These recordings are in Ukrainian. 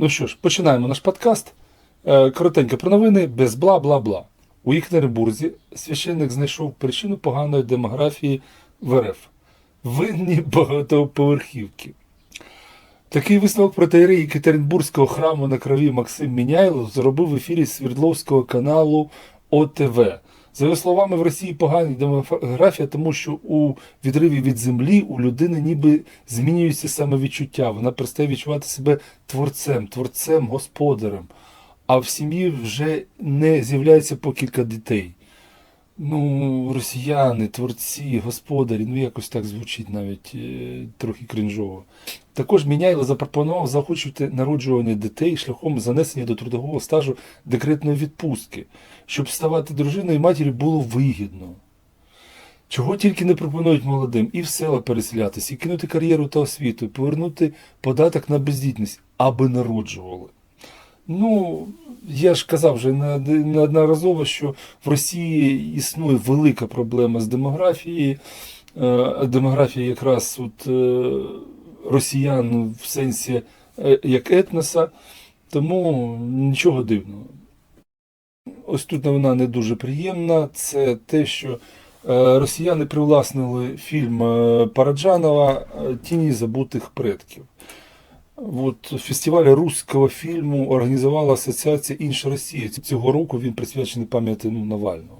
Ну що ж, починаємо наш подкаст. Е, Коротенько про новини, без бла-бла-бла. У Єкатеринбурзі священник знайшов причину поганої демографії в РФ. Винні багатоповерхівки. Такий висновок протеєрей Єкатеринбурзького храму на крові Максим Міняйло зробив в ефірі Свердловського каналу ОТВ. За його словами, в Росії погана демографія, тому що у відриві від землі у людини ніби змінюється самовідчуття. Вона перестає відчувати себе творцем, творцем, господарем. А в сім'ї вже не з'являється по кілька дітей. Ну, росіяни, творці, господарі, ну якось так звучить навіть е, трохи крінжово. Також Міняйло запропонував заохочувати народжування дітей шляхом занесення до трудового стажу декретної відпустки, щоб ставати дружиною і матір'ю було вигідно. Чого тільки не пропонують молодим і в села переселятися, і кинути кар'єру та освіту, повернути податок на бездітність, аби народжували. Ну, я ж казав вже неодноразово, що в Росії існує велика проблема з демографією. Е, Демографія якраз от, е, росіян в сенсі е, як етноса, тому нічого дивного. Ось тут новина не дуже приємна. Це те, що росіяни привласнили фільм Параджанова Тіні забутих предків. От фестиваль руського фільму організувала Асоціація Інша Росія. Цього року він присвячений пам'яті ну, Навального.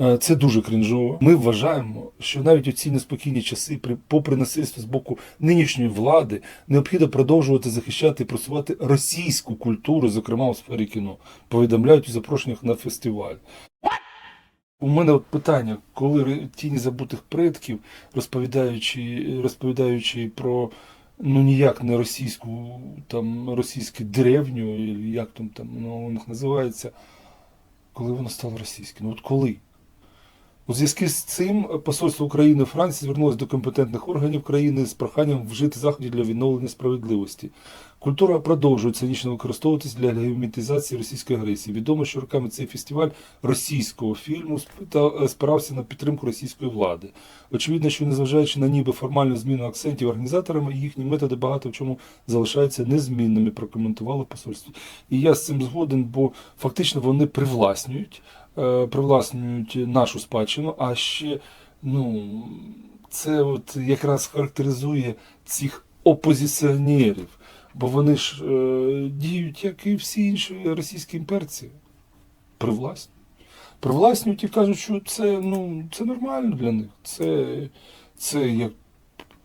Е, Це дуже крінжово. Ми вважаємо, що навіть у ці неспокійні часи, при- попри насильство з боку нинішньої влади, необхідно продовжувати захищати і просувати російську культуру, зокрема у сфері кіно. Повідомляють у запрошеннях на фестиваль. У мене от питання, коли тіні забутих предків, розповідаючи, розповідаючи про ну ніяк не російську, там російську деревню, як там, там воно у них називається, коли воно стало російським? Ну от коли? У зв'язку з цим посольство України Франції звернулося до компетентних органів країни з проханням вжити заходів для відновлення справедливості. Культура продовжує цинічно використовуватись для легімітизації російської агресії. Відомо, що роками цей фестиваль російського фільму спирався на підтримку російської влади. Очевидно, що незважаючи на ніби формальну зміну акцентів організаторами, їхні методи багато в чому залишаються незмінними, прокоментували в посольстві. І я з цим згоден, бо фактично вони привласнюють, привласнюють нашу спадщину, а ще ну, це от якраз характеризує цих опозиціонерів. Бо вони ж е, діють, як і всі інші російські імперці. Привласнюють. Привласнюють і кажуть, що це, ну, це нормально для них. Це, це як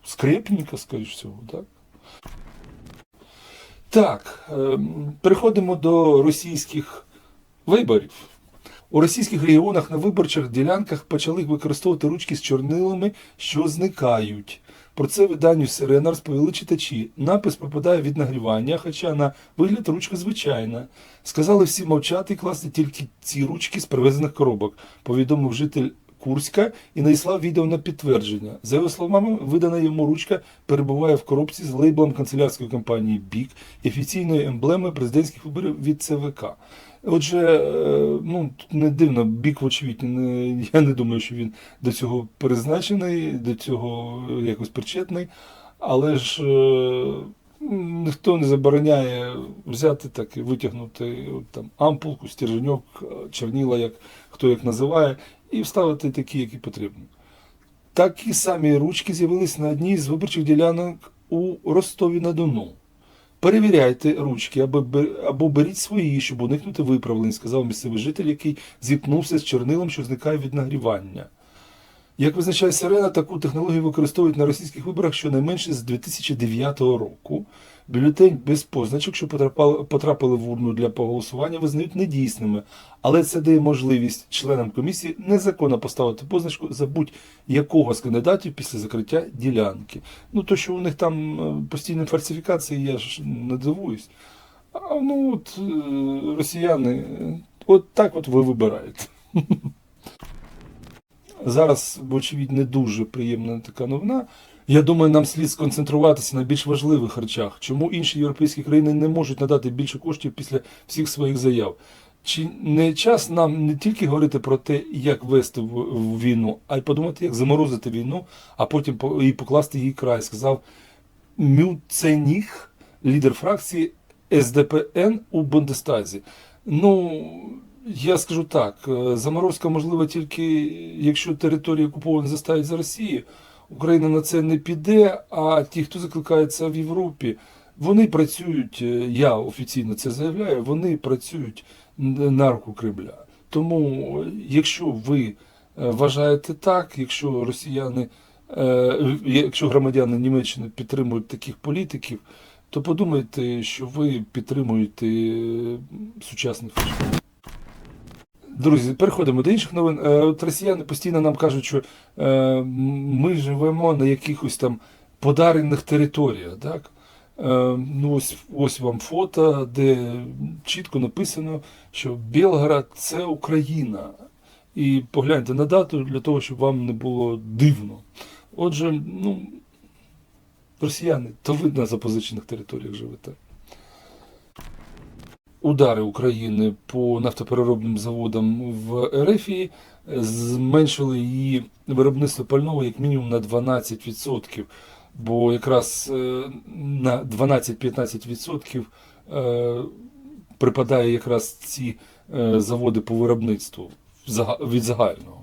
скрепніка, скоріш всього, так? Так, ем, переходимо до російських виборів. У російських регіонах на виборчих ділянках почали використовувати ручки з чорнилами, що зникають. Про це виданню Сирена розповіли читачі. Напис пропадає від нагрівання, хоча на вигляд ручка звичайна. Сказали всі мовчати і класти тільки ці ручки з привезених коробок, повідомив житель Курська і надіслав відео на підтвердження. За його словами, видана йому ручка перебуває в коробці з лейблом канцелярської компанії БІК і офіційною емблемою президентських виборів від ЦВК. Отже, е, ну не дивно, бік, вочевидь, я не думаю, що він до цього призначений, до цього якось причетний, але ж е, ніхто не забороняє взяти так і витягнути там ампулку, стерженьок, черніла, як хто як називає, і вставити такі, які потрібно. Такі самі ручки з'явились на одній з виборчих ділянок у Ростові на Дону. Перевіряйте ручки або, або беріть свої, щоб уникнути виправлень, сказав місцевий житель, який зіткнувся з чорнилом, що зникає від нагрівання. Як визначає Сирена, таку технологію використовують на російських виборах щонайменше з 2009 року. Бюлетень без позначок, що потрапили в урну для поголосування, визнають недійсними, але це дає можливість членам комісії незаконно поставити позначку за будь-якого з кандидатів після закриття ділянки. Ну, то, що у них там е, постійні фальсифікації, я ж не дивуюсь. А ну от е, росіяни, от так от ви вибираєте. Зараз, вочевидь, не дуже приємна така новина. Я думаю, нам слід сконцентруватися на більш важливих речах. Чому інші європейські країни не можуть надати більше коштів після всіх своїх заяв? Чи не час нам не тільки говорити про те, як вести в, війну, а й подумати, як заморозити війну, а потім по- і покласти її край, сказав Мюценіг, лідер фракції СДПН у Бундестазі. Ну, я скажу так: е, заморозка можлива тільки якщо території окуповані заставить за Росію. Україна на це не піде, а ті, хто закликається в Європі, вони працюють, е, я офіційно це заявляю, вони працюють на руку Кремля. Тому, якщо ви е, вважаєте так, якщо росіяни, е, якщо громадяни Німеччини підтримують таких політиків, то подумайте, що ви підтримуєте сучасних фашистів. Друзі, переходимо до інших новин. Е, От росіяни постійно нам кажуть, що е, ми живемо на якихось там подарених територіях. Так? Е, ну, ось, ось вам фото, де чітко написано, що Білград це Україна. І погляньте на дату для того, щоб вам не було дивно. Отже, ну, росіяни, то ви на запозичених територіях живете. Удари України по нафтопереробним заводам в Ерефії зменшили її виробництво пального як мінімум на 12%. Бо якраз е, на 12-15% е, припадає якраз ці е, заводи по виробництву від загального.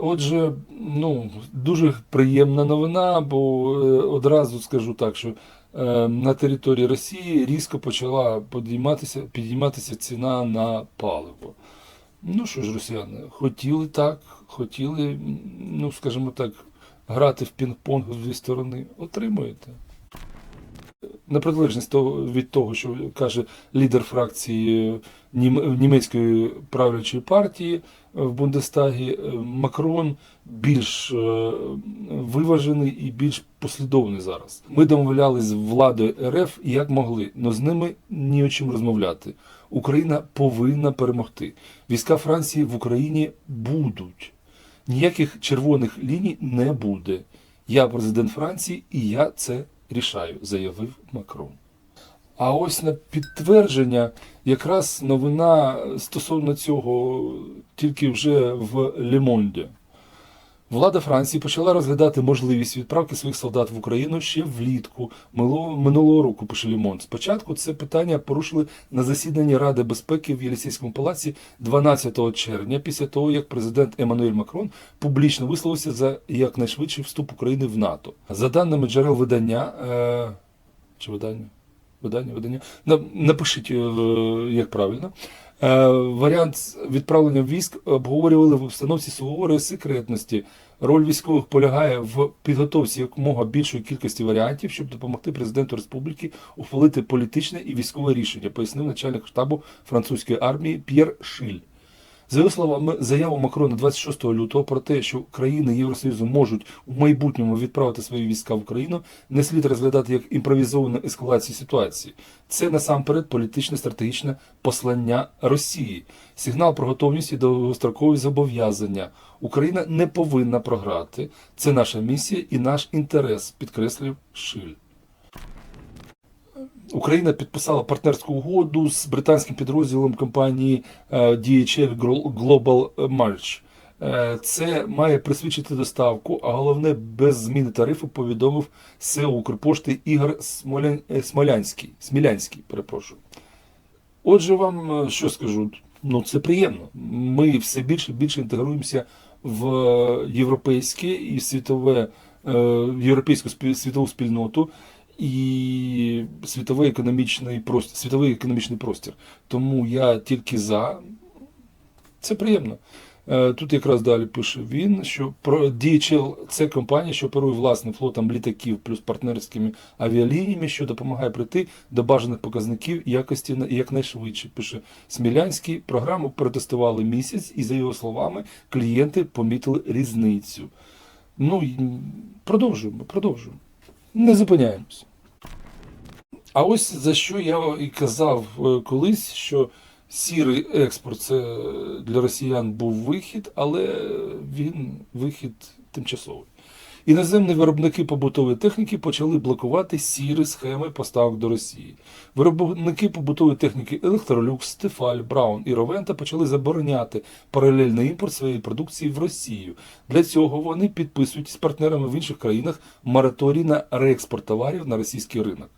Отже, ну, дуже приємна новина, бо одразу скажу так, що на території Росії різко почала підійматися, підійматися ціна на паливо. Ну що ж, росіяни, хотіли так, хотіли, ну скажімо так, грати в пінг-понг з дві сторони, отримуєте. На протилежність від того, що каже лідер фракції німецької правлячої партії е, в Бундестагі, е, Макрон більш е, виважений і більш послідовний зараз. Ми домовлялись з владою РФ як могли, але з ними ні о чим розмовляти. Україна повинна перемогти. Війська Франції в Україні будуть. Ніяких червоних ліній не буде. Я президент Франції і я це рішаю, заявив Макрон. А ось на підтвердження якраз новина стосовно цього тільки вже в Лемонді. Влада Франції почала розглядати можливість відправки своїх солдат в Україну ще влітку минулого, року, пише Лімон. Спочатку це питання порушили на засіданні Ради безпеки в Єлісейському палаці 12 червня, після того, як президент Еммануель Макрон публічно висловився за якнайшвидший вступ України в НАТО. За даними джерел видання, е, чи видання? Видання, видання. На- Напишіть, е, як правильно. Е, Варіант відправлення військ обговорювали в установці суворої секретності. Роль військових полягає в підготовці якомога більшої кількості варіантів, щоб допомогти президенту республіки ухвалити політичне і військове рішення, пояснив начальник штабу французької армії П'єр Шиль. За його словами, заяву Макрона 26 лютого про те, що країни Євросоюзу можуть у майбутньому відправити свої війська в Україну, не слід розглядати як імпровізовану ескалацію ситуації. Це насамперед політичне стратегічне послання Росії, сигнал про готовність і довгострокові зобов'язання. Україна не повинна програти. Це наша місія і наш інтерес, підкреслив Шиль. Україна підписала партнерську угоду з британським підрозділом компанії е, DHL Global March. Е, Це має присвідчити доставку, а головне без зміни тарифу повідомив СЕО Укрпошти Ігор е, Смолянський. Смілянський, перепрошую. Отже, вам що скажу? Ну, це приємно. Ми все більше і більше інтегруємося в європейське і світове, європейську світову спільноту і світовий економічний простір, світовий економічний простір. Тому я тільки за. Це приємно. Е, Тут якраз далі пише він, що про DHL – це компанія, що оперує власним флотом літаків плюс партнерськими авіалініями, що допомагає прийти до бажаних показників якості на- якнайшвидше. Пише Смілянський. Програму протестували місяць, і за його словами, клієнти помітили різницю. Ну продовжуємо, продовжуємо. Не зупиняємось. А ось за що я і казав е, колись, що сірий експорт це для росіян був вихід, але він вихід тимчасовий. Іноземні виробники побутової техніки почали блокувати сірі схеми поставок до Росії. Виробники побутової техніки Electrolux, Стефаль, Браун і Ровента почали забороняти паралельний імпорт своєї продукції в Росію. Для цього вони підписують з партнерами в інших країнах мораторій на реекспорт товарів на російський ринок.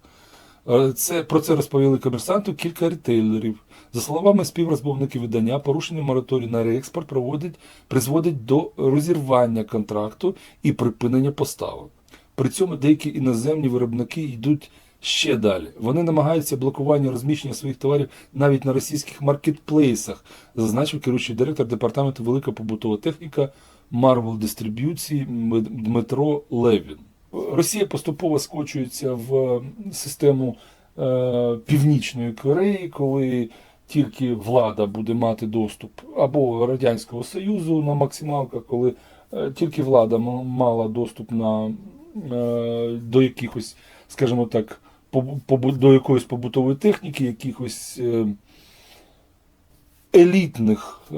Е, Це, про це розповіли комерсанту кілька ретейлерів. За словами співрозмовників видання, порушення мораторію на реекспорт проводить, призводить до розірвання контракту і припинення поставок. При цьому деякі іноземні виробники йдуть ще далі. Вони намагаються блокування розміщення своїх товарів навіть на російських маркетплейсах, зазначив керуючий директор департаменту Велика побутова техніка Marvel Дистриб'юції Дмитро Левін. Росія поступово скочується в систему е, Північної Кореї, коли тільки влада буде мати доступ або Радянського Союзу на максималках, коли е, тільки влада мала доступ на, е, до якихось, скажімо так, до якоїсь побутової техніки, якихось е, елітних е,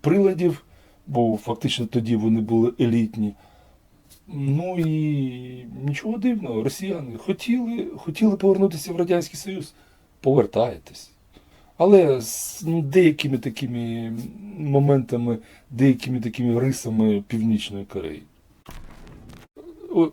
приладів, бо фактично тоді вони були елітні. Ну і нічого дивного, росіяни хотіли, хотіли повернутися в Радянський Союз. Повертаєтесь. Але з деякими такими моментами, деякими такими рисами Північної Кореї.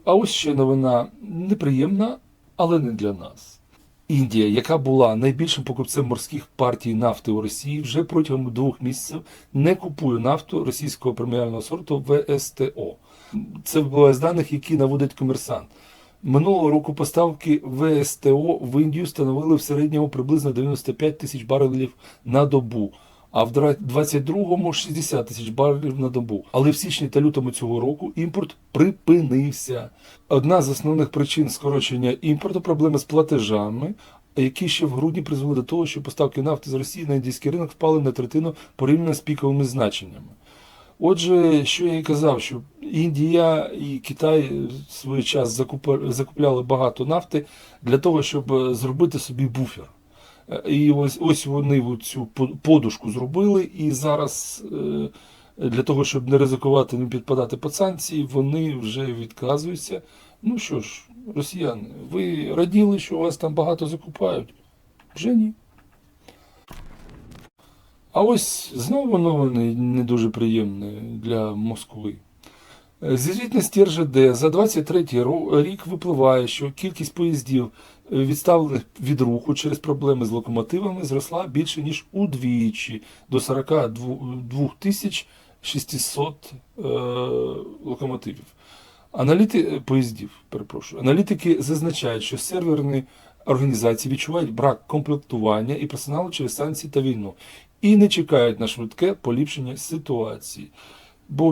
А ось ще новина неприємна, але не для нас. Індія, яка була найбільшим покупцем морських партій нафти у Росії, вже протягом двох місяців не купує нафту російського преміального сорту ВСТО. Це з даних, які наводить комерсант. Минулого року поставки ВСТО в Індію становили в середньому приблизно 95 тисяч барелів на добу, а в 22-му 60 тисяч барелів на добу. Але в січні та лютому цього року імпорт припинився. Одна з основних причин скорочення імпорту проблеми з платежами, які ще в грудні призвели до того, що поставки нафти з Росії на індійський ринок впали на третину порівняно з піковими значеннями. Отже, що я і казав, що Індія і Китай в свій час закупляли багато нафти для того, щоб е, зробити собі буфер. Е, І ось, ось вони цю подушку зробили, і зараз е, для того, щоб не ризикувати, не підпадати під санкції, вони вже відказуються. Ну що ж, росіяни, ви раділи, що у вас там багато закупають? Вже ні. А ось знову новини не дуже приємні для Москви. Е, звітності РЖД за 23 рік випливає, що кількість поїздів, е, відставлених від руху через проблеми з локомотивами, зросла більше ніж удвічі до 42 тисяч 600 е, локомотивів. Аналіти поїздів, перепрошую. Аналітики зазначають, що серверні організації відчувають брак комплектування і персоналу через санкції та війну і не чекають на швидке поліпшення ситуації. Бо,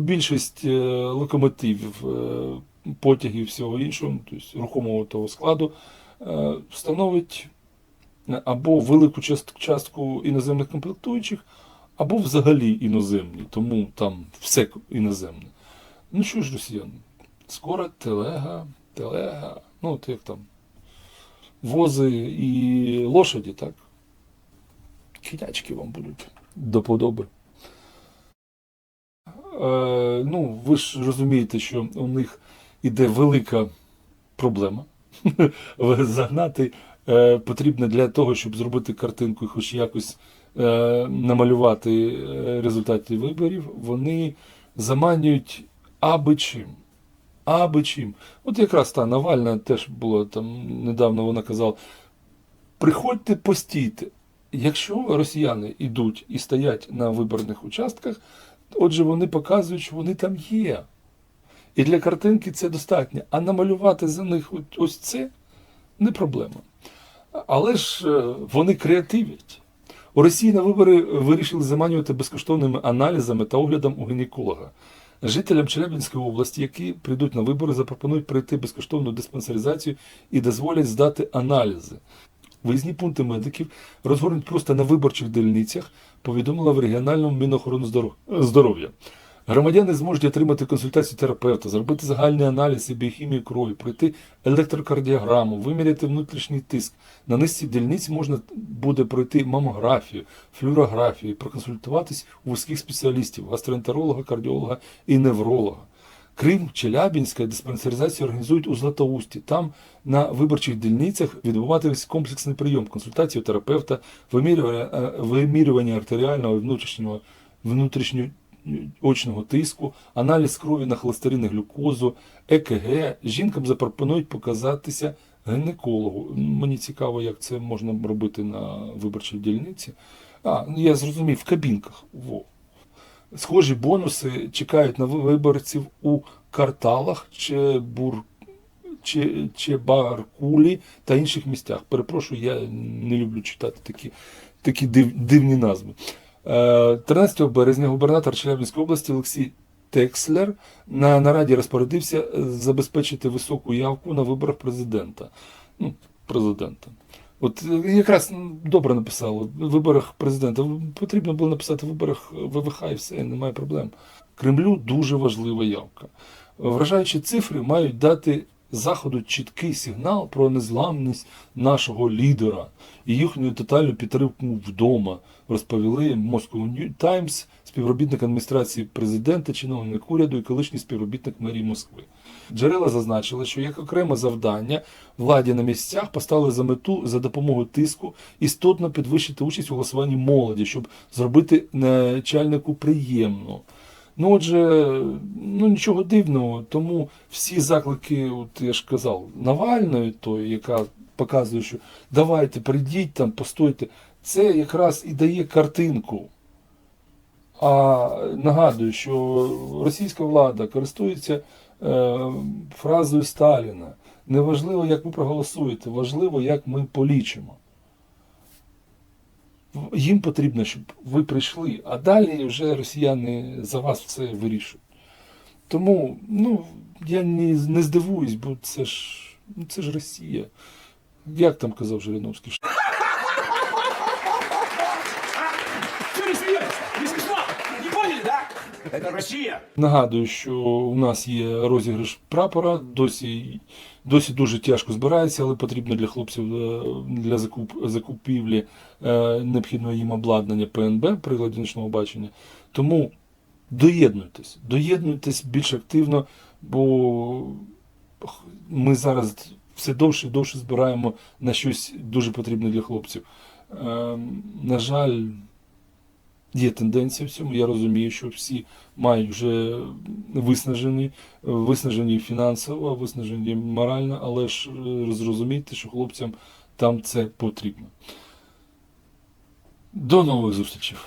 більшість е, локомотивів, е, потягів всього іншого, тобто рухомого того складу, е, становить або велику частку іноземних комплектуючих, або взагалі іноземні, тому там все іноземне. Ну що ж, росіяни, скоро телега, телега, ну от як там, вози і лошаді, так? Кінячки вам будуть до подоби. Е, ну, ви ж розумієте, що у них іде велика проблема. Загнати е, потрібно для того, щоб зробити картинку і хоч якось е, намалювати е, результати виборів, вони заманюють аби чим. Аби чим. От якраз та Навальна теж було там недавно вона казала: приходьте, постійте. Якщо росіяни йдуть і стоять на виборних участках, отже, вони показують, що вони там є. І для картинки це достатньо. А намалювати за них ось це не проблема. Але ж е, вони креативять. У Росії на вибори вирішили заманювати безкоштовними аналізами та оглядом у гінеколога. Жителям Челябинської області, які прийдуть на вибори, запропонують пройти безкоштовну диспансеризацію і дозволять здати аналізи. Виїзні пункти медиків розгорнуть просто на виборчих дільницях, повідомила в регіональному Мінохорону здоров'я. Громадяни зможуть отримати консультацію терапевта, зробити загальний аналіз і біохімію крові, пройти електрокардіограму, виміряти внутрішній тиск. На низці дільниць можна буде пройти мамографію, флюорографію, проконсультуватись у вузьких спеціалістів, гастроентеролога, кардіолога і невролога. Крим, Челябінська диспансеризацію організують у Златоусті. Там на виборчих дільницях відбуватиметься комплексний прийом, консультацію терапевта, вимірювання, е, вимірювання артеріального і внутрішнього внутрішньоочного тиску, аналіз крові на холестерин і глюкозу, ЕКГ. Жінкам запропонують показатися гінекологу. Мені цікаво, як це можна робити на виборчій дільниці. А, ну, я зрозумів, в кабінках. Во. Схожі бонуси чекають на виборців у карталах чи Баркулі та інших місцях. Перепрошую, я не люблю читати такі, такі див, дивні назви. Е, 13 березня губернатор Челябинської області Олексій Текслер на нараді розпорядився е, забезпечити високу явку на виборах президента. Ну, президента. От е, якраз добре написали. В виборах президента. Потрібно було написати в виборах ВВХ і все, немає проблем. Кремлю дуже важлива явка. Вражаючі цифри мають дати Заходу чіткий сигнал про незламність нашого лідера і їхню тотальну підтримку вдома, розповіли Moscow New Times, співробітник адміністрації президента, чиновник уряду і колишній співробітник мерії Москви. Джерела зазначили, що як окреме завдання владі на місцях поставили за мету за допомогою тиску істотно підвищити участь у голосуванні молоді, щоб зробити начальнику приємно. Ну, отже, ну нічого дивного, тому всі заклики, от я ж казав, Навальної, той, яка показує, що давайте прийдіть там, постойте, це якраз і дає картинку. А нагадую, що російська влада користується е, фразою Сталіна. Неважливо, як ви проголосуєте, важливо, як ми полічимо. Їм потрібно, щоб ви прийшли, а далі вже росіяни за вас все вирішують. Тому ну, я не, не здивуюсь, бо це ж, ну, це ж Росія. Як там казав Жириновський? Россия. Нагадую, що у нас є розіграш прапора, досі, досі дуже тяжко збирається, але потрібно для хлопців е, для закуп, закупівлі е, необхідного їм обладнання ПНБ, приладів нічного бачення. Тому доєднуйтесь, доєднуйтесь більш активно, бо ми зараз все довше і довше збираємо на щось дуже потрібне для хлопців. Е, на жаль, Є тенденція в цьому. Я розумію, що всі мають вже виснажені, виснажені фінансово, виснажені морально, але ж е, зрозумійте, що хлопцям там це потрібно. До нових зустрічей!